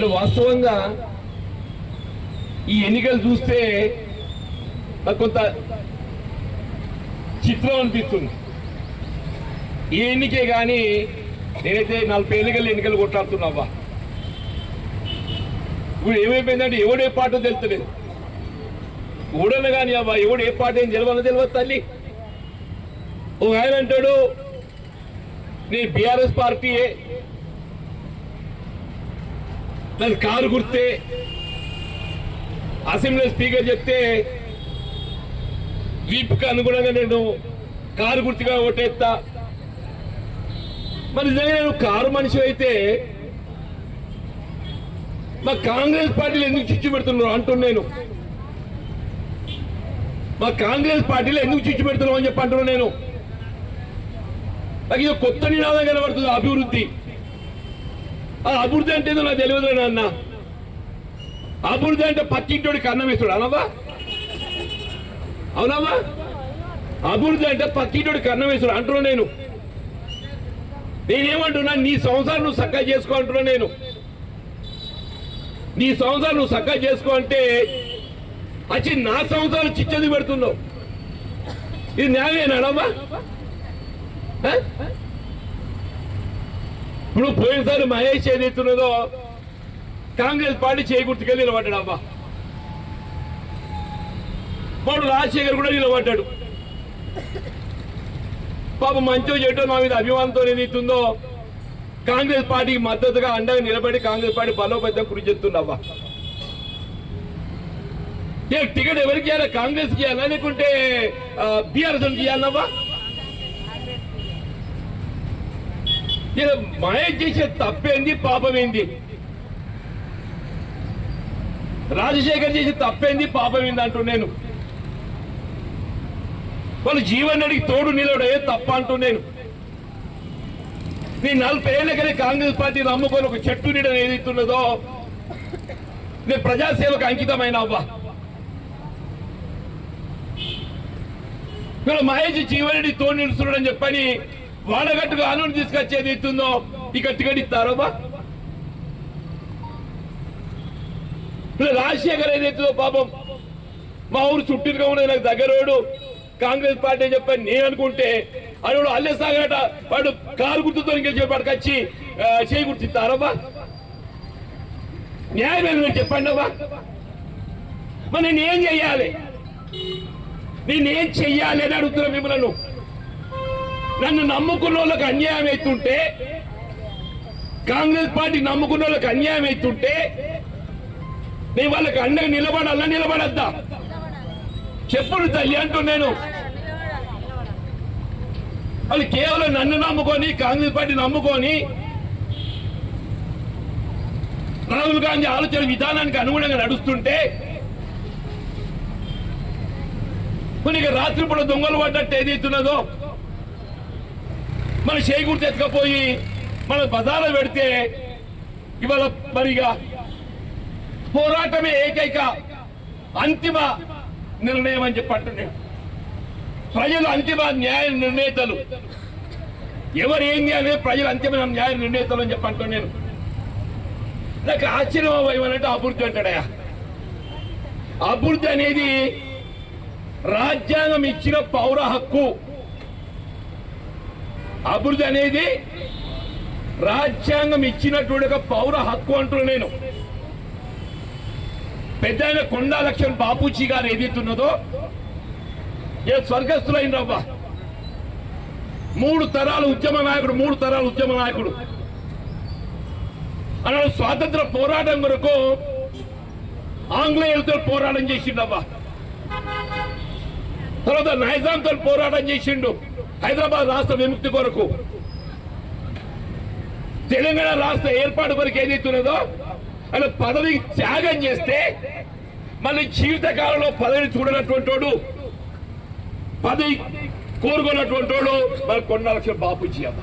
వాస్తవంగా ఈ ఎన్నికలు చూస్తే నాకు కొంత చిత్రం అనిపిస్తుంది. ఈ ఎన్నికే కానీ నేనైతే నలభై ఎన్నికలు ఎన్నికలు కొట్లాడుతున్నావా ఇప్పుడు ఏమైపోయిందంటే ఎవడే పాటో తెలుస్తలేదు. ఎవడన్నా కానీ అవ్వా ఎవడు ఏ పాట ఏం తెలియదు తెలియదు తల్లి. ఓ ఆయన అంటాడు నేను బీఆర్ఎస్ పార్టీయే దాని కారు గుర్తే అసెంబ్లీ స్పీకర్ చెప్తే వీపుకి అనుగుణంగా నేను కారు గుర్తుగా ఓటేస్తా మరి నిజంగా నేను కారు మనిషి అయితే మా కాంగ్రెస్ పార్టీలు ఎందుకు చిచ్చు పెడుతున్నారు? అంటున్నాను నేను. మా కాంగ్రెస్ పార్టీలో ఎందుకు చిచ్చు పెడుతున్నావు అని చెప్పి అంటున్నాను నేను. నాకు ఇది కొత్త నినాదం కనబడుతుంది అభివృద్ధి. ఆ అభివృద్ధి అంటే ఏదో నాకు తెలియదు నాన్న. అభివృద్ధి అంటే పక్కింటోడికి అన్నం ఇస్తాడు అనవా అవునవా అభివృద్ధి అంటే పక్కింటోడికి అన్నం ఇస్తాడు అంటున్నా నేను. నేనేమంటున్నా నీ సంసారం నువ్వు చక్కగా చేసుకో అంటున్నా నేను. నీ సంసారం నువ్వు చక్కగా చేసుకో అంటే వచ్చి నా సంసారం చిచ్చది పెడుతున్నావు? ఇది న్యాయమేనాడమ్మా ఆ? ఇప్పుడు పోయినసారి మహేష్ ఏదైతున్నదో కాంగ్రెస్ పార్టీ చేకూర్చుకెళ్ళి నిలబడ్డాడు అమ్మా వాడు రాజశేఖర్ కూడా నిలబడ్డాడు. పాప మంచో చెట్టో నా మీద అభిమానంతో ఏదైతుందో కాంగ్రెస్ పార్టీకి మద్దతుగా అండగా నిలబడి కాంగ్రెస్ పార్టీ బలోపేతం కృషి చేస్తుండవ్వా ఏ టికెట్ ఎవరికి ఇవ్వాలా కాంగ్రెస్కి ఇవ్వాలా లేకుంటే బీఆర్ఎస్కి ఇవ్వాలన్నవ్వా ఇక మహేష్ చేసే తప్పేంది పాపమేంది? రాజశేఖర్ చేసే తప్పేంది పాపమేంది అంటూ నేను. వాళ్ళు జీవన్ తోడు నిలవడే తప్ప అంటూ నేను. నీ నలభై ఏళ్ళకనే కాంగ్రెస్ పార్టీ నమ్ముకొని ఒక చెట్టు నీడ ఏదైతున్నదో నేను ప్రజాసేవకు అంకితమైన అవ్వా. ఇక్కడ మహేష్ జీవన్ తోడు నిలుస్తున్నాడని చెప్పని వాడగట్టుగా ఆనూరు తీసుకొచ్చేది ఇస్తుందో ఇక టికెట్ ఇస్తారో బా రాజశేఖర్ ఏదైతుందో పాపం. మా ఊరు చుట్టూరుగా ఉన్నది నాకు దగ్గరోడు. కాంగ్రెస్ పార్టీ అని చెప్పని నేను అనుకుంటే అడుగుడు అల్లే సాగరట వాడు కారు గుర్తుతో గెలిచి వాడికి వచ్చి చేయి గుర్తిస్తారబ్బా న్యాయం ఏమి చెప్పండి అబ్బా మరి నేనేం చెయ్యాలి? నేనేం చెయ్యాలి అని అడుగుతున్నా మిమ్మల్ని. నన్ను నమ్ముకున్న వాళ్ళకి అన్యాయం అవుతుంటే కాంగ్రెస్ పార్టీ నమ్ముకున్న వాళ్ళకి అన్యాయం అవుతుంటే నేను వాళ్ళకి అండగా నిలబడాలా? నిలబడద్దా? చెప్పుడు తల్లి అంటూ నేను. వాళ్ళు కేవలం నన్ను నమ్ముకొని కాంగ్రెస్ పార్టీ నమ్ముకొని రాహుల్ గాంధీ ఆలోచన విధానానికి అనుగుణంగా నడుస్తుంటే కొన్ని రాత్రిపూట దొంగలు పడ్డట్టు ఏదైతున్నదో మన చేకూర్తి ఎత్తుకపోయి మన బజార్లో పెడితే ఇవాళ మరిగా పోరాటమే ఏకైక అంతిమ నిర్ణయం అని చెప్పి ప్రజలు అంతిమ న్యాయ నిర్ణేతలు. ఎవరు ఏం అనేది ప్రజలు అంతిమ న్యాయ నిర్ణేతలు అని చెప్పి నేను నాకు ఆశ్చర్యం ఏమనంటే అభివృద్ధి అంటాడయా అభివృద్ధి అనేది రాజ్యాంగం ఇచ్చిన పౌర హక్కు. అభివృద్ధి అనేది రాజ్యాంగం ఇచ్చినటువంటి ఒక పౌర హక్కు అంటున్నా నేను. పెద్ద ఆయన కొండా లక్ష్మణ్ బాపూజీ గారు ఏదైతున్నదో ఏ స్వర్గస్థులైన రవ్వ. మూడు తరాల ఉద్యమ నాయకుడు మూడు తరాల ఉద్యమ నాయకుడు. అన్నాడు స్వాతంత్ర పోరాటం కొరకు ఆంగ్లేయులతో పోరాటం చేసిండవ్వా తర్వాత నైజాంతో పోరాటం చేసిండు. హైదరాబాద్ రాష్ట్ర విముక్తి కొరకు తెలంగాణ రాష్ట్ర ఏర్పాటు కొరకు ఏదైతున్నదో అలా పదవి త్యాగం చేస్తే మళ్ళీ జీవితకాలంలో పదవిని చూడనటువంటి వాడు పదవి కోరుకున్నటువంటి వాడు మరి కొన్న లక్షల బాపూజీ అమ్మ.